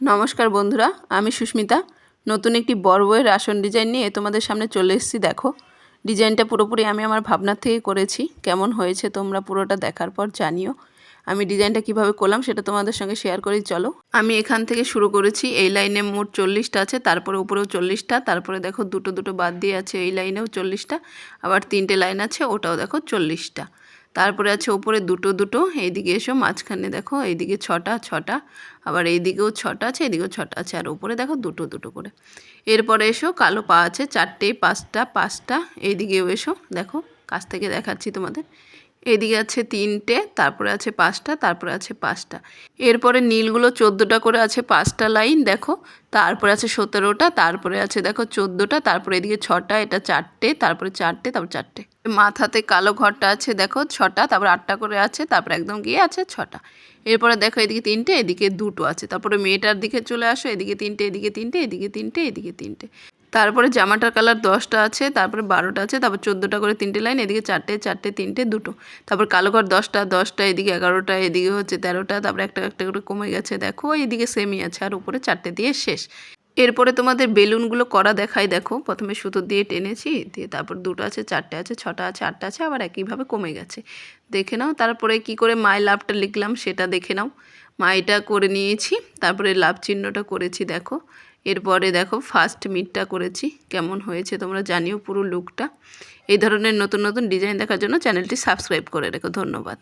নমস্কার বন্ধুরা, আমি সুস্মিতা। নতুন একটি বড় বইয়ের আসন ডিজাইন নিয়ে তোমাদের সামনে চলে এসেছি, দেখো। ডিজাইনটা পুরোপুরি আমি আমার ভাবনার থেকে করেছি, কেমন হয়েছে তোমরা পুরোটা দেখার পর জানিও। আমি ডিজাইনটা কীভাবে করলাম সেটা তোমাদের সঙ্গে শেয়ার করি, চলো। আমি এখান থেকে শুরু করেছি, এই লাইনে মোট চল্লিশটা আছে, তারপরে উপরেও চল্লিশটা, তারপরে দেখো দুটো দুটো বাদ দিয়ে আছে, এই লাইনেও চল্লিশটা, আবার তিনটে লাইন আছে, ওটাও দেখো চল্লিশটা। তারপরে আছে ওপরে দুটো দুটো। এইদিকে এসো, মাঝখানে দেখো, এইদিকে ছটা ছটা। আবার এইদিকেও ছটা আছে, এইদিকেও ছটা আছে। আর ওপরে দেখো দুটো দুটো করে। এরপরে এসো, কালো পা আছে, চারটে, পাঁচটা পাঁচটা। এইদিকেও এসো, দেখো, কাছ থেকে দেখাচ্ছি তোমাদের। এদিকে আছে তিনটে, তারপরে আছে পাঁচটা, তারপরে আছে পাঁচটা। এরপরে নীলগুলো চোদ্দোটা করে আছে পাঁচটা লাইন, দেখো। তারপরে আছে সতেরোটা, তারপরে আছে, দেখো, চোদ্দোটা, তারপরে এদিকে ছটা, এটা চারটে, তারপরে চারটে, তারপর চারটে। মাথাতে কালো ঘরটা আছে, দেখো, ছটা, তারপর আটটা করে আছে, তারপর একদম গিয়ে আছে ছটা। এরপরে দেখো এদিকে তিনটে, এদিকে দুটো আছে। তারপরে মেয়েটার দিকে চলে আসো, এদিকে তিনটে এদিকে তিনটে এদিকে তিনটে এদিকে তিনটে। তারপরে জামাটার কালার দশটা আছে, তারপরে বারোটা আছে, তারপর চোদ্দোটা করে তিনটে লাইন, এদিকে চারটে চারটে, তিনটে, দুটো। তারপর কালো ঘর দশটা দশটা, এদিকে এগারোটা, এদিকে হচ্ছে তেরোটা, তারপরে একটা একটা করে কমে গেছে, দেখো, এদিকে সেমই আছে, আর উপরে চারটে দিয়ে শেষ। এরপরে তোমাদের বেলুনগুলো করা দেখাই, দেখো, প্রথমে সুতো দিয়ে টেনেছি, দিয়ে তারপর দুটো আছে, চারটে আছে, ছটা আছে, আটটা আছে, আবার একইভাবে কমে গেছে। দেখে নাও, তারপরে কি করে মাই লাভটা লিখলাম, সেটা দেখে নাও। মাইটা করে নিয়েছি, তারপরে লাভ চিহ্নটা করেছি, দেখো। এরপরে দেখো ফার্স্ট মিটটা করেছি। কেমন হয়েছে তোমরা জানিও পুরো লুকটা এই ধরনের নতুন নতুন ডিজাইন দেখার জন্য চ্যানেলটি সাবস্ক্রাইব করে রেখো। ধন্যবাদ।